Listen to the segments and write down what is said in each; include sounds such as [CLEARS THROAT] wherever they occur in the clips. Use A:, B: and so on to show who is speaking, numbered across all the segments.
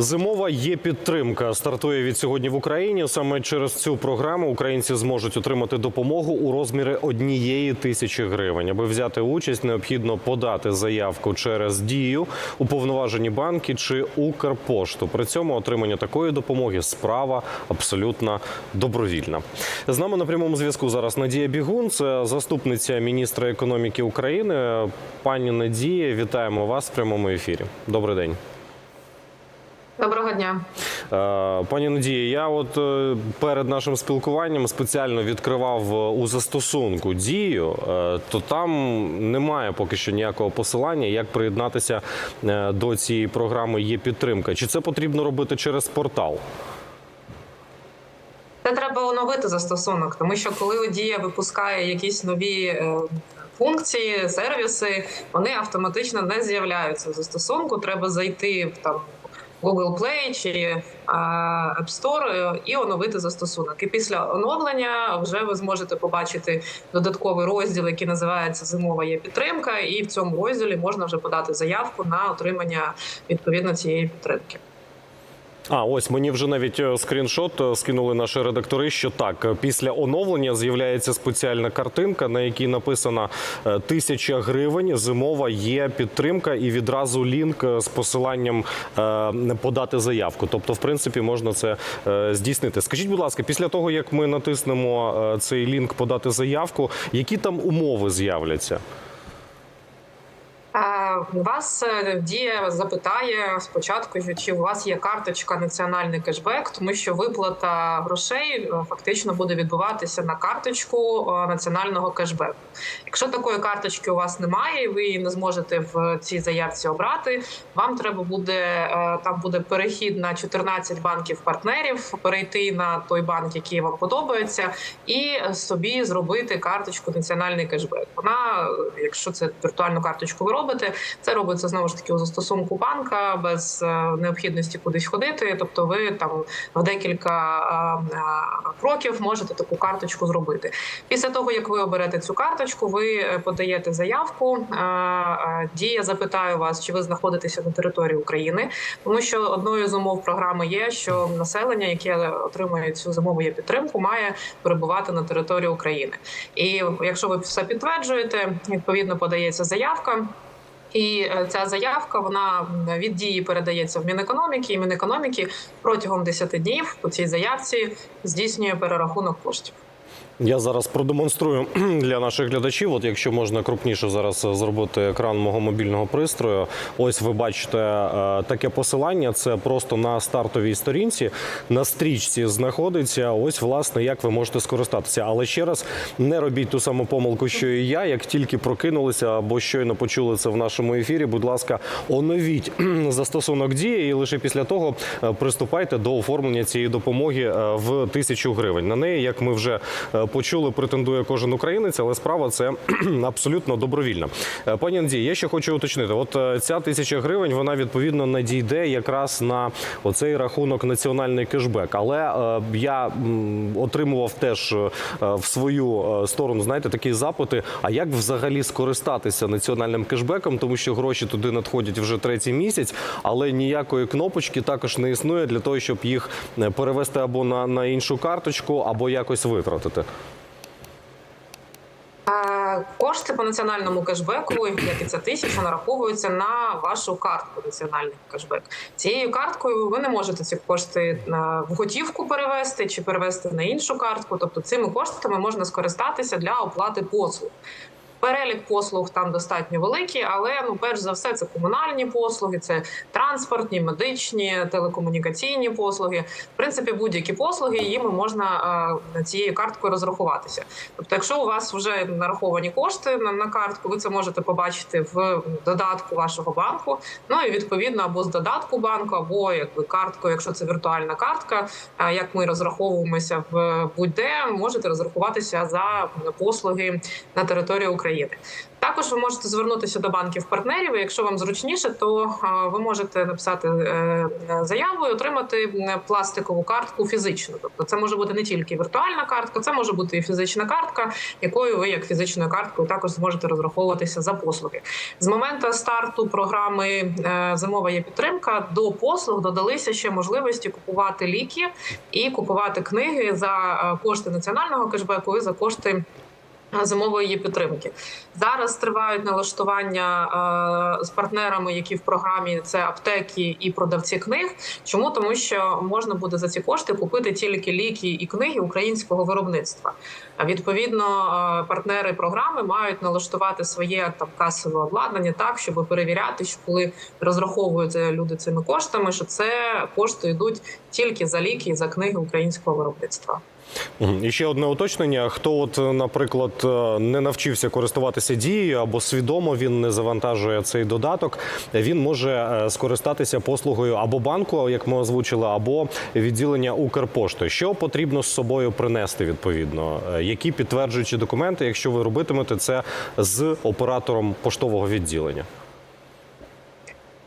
A: Зимова є підтримка. Стартує від сьогодні в Україні. Саме через цю програму українці зможуть отримати допомогу у розмірі однієї тисячі гривень. Аби взяти участь, необхідно подати заявку через дію, уповноважені банки чи Укрпошту. При цьому отримання такої допомоги справа абсолютно добровільна. З нами на прямому зв'язку зараз Надія Бігун, це заступниця міністра економіки України. Пані Надія, вітаємо вас в прямому ефірі. Добрий день.
B: Доброго дня.
A: Е, Пані Надії, я от е, перед нашим спілкуванням спеціально відкривав е, у застосунку дію, то там немає поки що ніякого посилання, як приєднатися до цієї програми є підтримка. Чи це потрібно робити через портал?
B: Це треба оновити застосунок, тому що коли Дія випускає якісь нові функції, сервіси, вони автоматично не з'являються в застосунку. Треба зайти в там. Google Play чи App Store і оновити застосунок. І після оновлення вже ви зможете побачити додатковий розділ, який називається Зимова є підтримка, і в цьому розділі можна вже подати заявку на отримання відповідно цієї підтримки.
A: А ось мені вже навіть е, скріншот е, скинули наші редактори. Що так, е, після оновлення з'являється спеціальна картинка, на якій написано тисяча гривень. Зимова є підтримка, і відразу лінк з посиланням подати заявку. Тобто, в принципі, можна це здійснити. Скажіть, будь ласка, після того як ми натиснемо цей лінк подати заявку, які там умови з'являться?
B: Вас е, дія запитає спочатку, чи у вас є карточка національний кешбек, тому що виплата грошей е, фактично буде відбуватися на карточку е, національного кешбеку. Якщо такої карточки у вас немає, ви її не зможете в цій заявці обрати. Вам треба буде там буде перехід на 14 банків партнерів, перейти на той банк, який вам подобається, і собі зробити карточку національний кешбек. Вона, якщо це віртуальну карточку ви робите, це робиться знову ж таки у застосунку банка без е, необхідності кудись ходити. Тобто, ви там в декілька е, е, кроків можете таку карточку зробити. Після того, як ви оберете цю карточку, ви подаєте заявку. Дія запитає вас, чи ви знаходитеся на території України, тому що одною з умов програми є, що населення, яке отримує цю зимову підтримку, має перебувати на території України. І якщо ви все підтверджуєте, відповідно подається заявка. І е, ця заявка вона від дії передається в Мінекономіки, і Мінекономіки протягом 10 днів по цій заявці здійснює перерахунок коштів.
A: Я зараз продемонструю [CLEARS THROAT] для наших глядачів. От якщо можна крупніше зараз зробити екран мого мобільного пристрою. Ось ви бачите е, таке посилання. Це просто на стартовій сторінці на стрічці знаходиться. Ось власне як ви можете скористатися. Але ще раз не робіть ту саму помилку, що і я. Як тільки прокинулися або щойно почули це в нашому ефірі. Будь ласка, оновіть [CLEARS THROAT] застосунок дії, і лише після того е, приступайте до оформлення цієї допомоги е, в тисячу гривень. На неї, як ми вже е, почули, претендує кожен українець, але справа це [CLEARS THROAT] абсолютно добровільна. Е, Пані Андрій, я ще хочу уточнити: от е, ця тисяча гривень вона відповідно надійде якраз на оцей рахунок національний кешбек. Але е, я отримував теж в свою сторону, знаєте, такі запити. А як взагалі скористатися національним кешбеком, тому що гроші туди надходять вже третій місяць, але ніякої кнопочки також не існує для того, щоб їх перевести або на, на іншу карточку, або якось витратити.
B: Кошти по національному кешбеку, як і ця тисяча, нараховуються на вашу картку національний кешбек. Цією карткою ви не можете ці кошти в готівку перевести чи перевести на іншу картку. Тобто цими коштами можна скористатися для оплати послуг. Перелік послуг там достатньо великий, але ну перш за все це комунальні послуги, це транспортні, медичні, телекомунікаційні послуги. В принципі, будь-які послуги їми можна е, цією карткою розрахуватися. Тобто, якщо у вас вже нараховані кошти на, картку, ви це можете побачити в додатку вашого банку. Ну і відповідно або з додатку банку, або якби карткою, якщо це віртуальна картка, е, як ми розраховуємося в будь-де, можете розрахуватися за послуги на території України. України. Також ви можете звернутися до банків партнерів. і Якщо вам зручніше, то е, ви можете написати е, заяву і отримати пластикову картку фізичну. Тобто, це може бути не тільки віртуальна картка, це може бути і фізична картка, якою ви як фізичною карткою також зможете розраховуватися за послуги. З моменту старту програми е, зимова є підтримка до послуг додалися ще можливості купувати ліки і купувати книги за кошти національного кешбеку і за кошти. Е, Зимової є підтримки зараз тривають налаштування е, з партнерами, які в програмі це аптеки і продавці книг. Чому тому, що можна буде за ці кошти купити тільки ліки і книги українського виробництва. А відповідно, е, партнери програми мають налаштувати своє там касове обладнання так, щоб перевіряти, що коли розраховуються люди цими коштами, що це кошти йдуть тільки за ліки і за книги українського виробництва.
A: І ще одне уточнення: хто, от, наприклад, е, не навчився користуватися дією або свідомо він не завантажує цей додаток, він може е, скористатися послугою або банку, як ми озвучили, або відділення Укрпошти. Що потрібно з собою принести відповідно? Е, Які підтверджуючі документи, якщо ви робитимете це з оператором поштового відділення?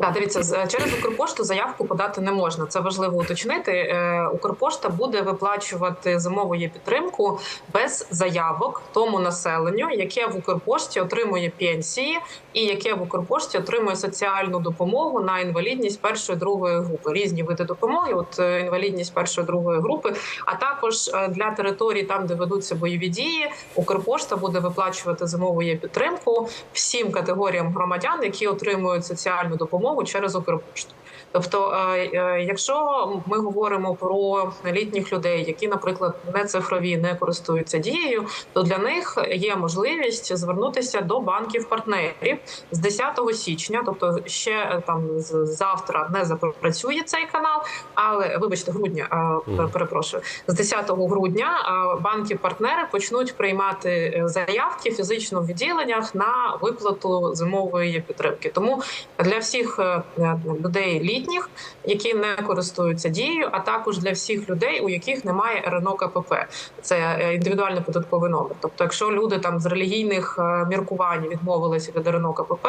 B: Да, дивіться, через Укрпошту заявку подати не можна. Це важливо уточнити. Е, Укрпошта буде виплачувати зимову підтримку без заявок тому населенню, яке в Укрпошті отримує пенсії, і яке в Укрпошті отримує соціальну допомогу на інвалідність першої другої групи. Різні види допомоги, от е, інвалідність першої другої групи. А також е, для територій, там де ведуться бойові дії, Укрпошта буде виплачувати зимову підтримку всім категоріям громадян, які отримують соціальну допомогу через Укрпошту. Тобто, е, е, якщо ми говоримо про літніх людей, які, наприклад, не цифрові, не користуються дією, то для них є можливість звернутися до банків партнерів з 10 січня, тобто ще е, там завтра не запрацює цей канал, але вибачте, грудня перепрошую, з 10 грудня банки-партнери почнуть приймати заявки фізично в відділеннях на виплату зимової підтримки. Тому для всіх людей літніх, які не користуються дією, а також для всіх людей, у яких немає РНО КПП. Це е, індивідуальний податковий номер. Тобто, якщо люди там з релігійних е, міркувань відмовилися від РНО КПП,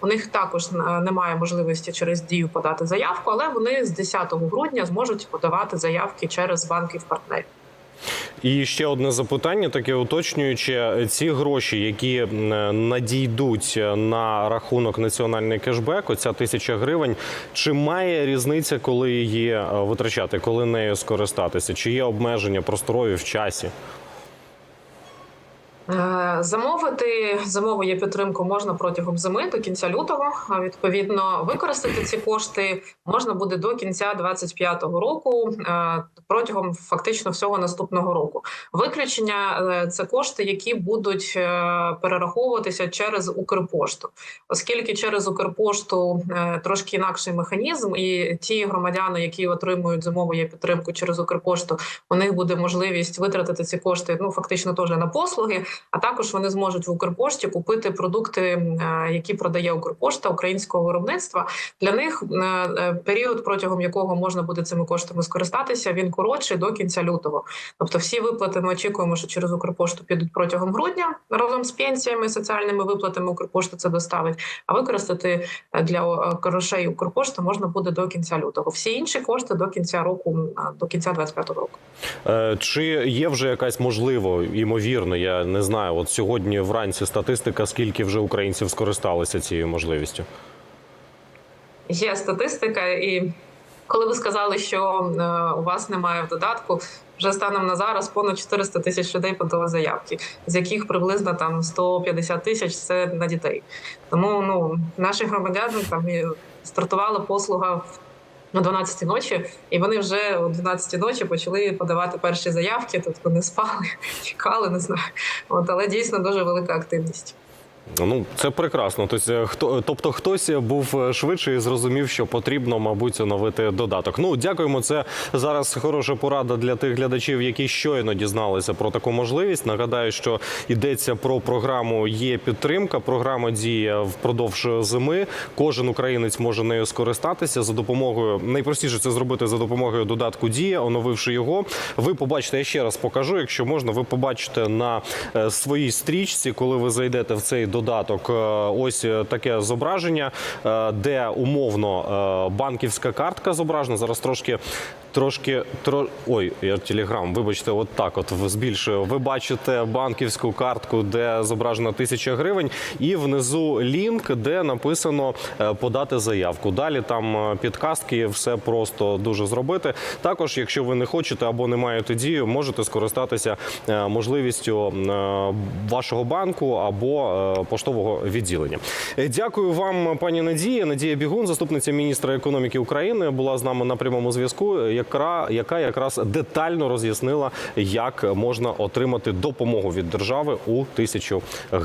B: у них також е, немає можливості через дію подати заявку, але вони з 10 грудня зможуть подавати заявки через банків партнерів.
A: І ще одне запитання, таке уточнююче: ці гроші, які надійдуть на рахунок національний кешбек, оця тисяча гривень. Чи має різниця, коли її е, витрачати, коли нею скористатися? Чи є обмеження просторові в часі?
B: Е, Замовити зимову є підтримку можна протягом зими до кінця лютого. А відповідно, використати ці кошти можна буде до кінця 25-го року, е, протягом фактично всього наступного року. Виключення е, це кошти, які будуть перераховуватися через Укрпошту, оскільки через Укрпошту трошки інакший механізм, і ті громадяни, які отримують зимову є підтримку через Укрпошту, у них буде можливість витратити ці кошти ну фактично теж на послуги. А також вони зможуть в Укрпошті купити продукти, е, які продає Укрпошта українського виробництва. Для них е, е, період, протягом якого можна буде цими коштами скористатися, він коротший до кінця лютого. Тобто, всі виплати ми очікуємо, що через Укрпошту підуть протягом грудня разом з пенсіями, соціальними виплатами Укрпошта це доставить. А використати для грошей Укрпошти можна буде до кінця лютого. Всі інші кошти до кінця року, до кінця 25-го року.
A: Чи є вже якась можливо, ймовірно, я не знаю. От сьогодні вранці статистика, скільки вже українців скористалися цією можливістю?
B: Є статистика, і коли ви сказали, що е, у вас немає в додатку, вже станом на зараз понад 400 тисяч людей подали заявки, з яких приблизно там 150 тисяч це на дітей. Тому ну наші громадяни там стартувала послуга в. На 12 ночі, і вони вже о 12 ночі почали подавати перші заявки. Тобто не спали, [LAUGHS] чекали, не знаю. От але дійсно дуже велика активність.
A: Ну, це прекрасно. Тобто, хто, тобто хтось був швидше і зрозумів, що потрібно, мабуть, оновити додаток. Ну, дякуємо. Це зараз хороша порада для тих глядачів, які щойно дізналися про таку можливість. Нагадаю, що йдеться про програму Є підтримка. Програма діє впродовж зими. Кожен українець може нею скористатися за допомогою. Найпростіше це зробити за допомогою додатку Дія, оновивши його. Ви побачите, я ще раз покажу. Якщо можна, ви побачите на е, своїй стрічці, коли ви зайдете в цей додаток, е, ось е, таке зображення, е, де умовно банківська картка зображена. Зараз трошки. Трошки тро... ой, я телеграм. Вибачте, от так. От збільшую. Ви бачите банківську картку, де зображена тисяча гривень, і внизу лінк, де написано подати заявку. Далі там підказки, все просто дуже зробити. Також, якщо ви не хочете або не маєте дію, можете скористатися можливістю вашого банку або поштового відділення. Е, Дякую вам, пані Надія. Надія Бігун, заступниця міністра економіки України, була з нами на прямому зв'язку, яка, яка якраз детально роз'яснила, як можна отримати допомогу від держави у тисячу гривень.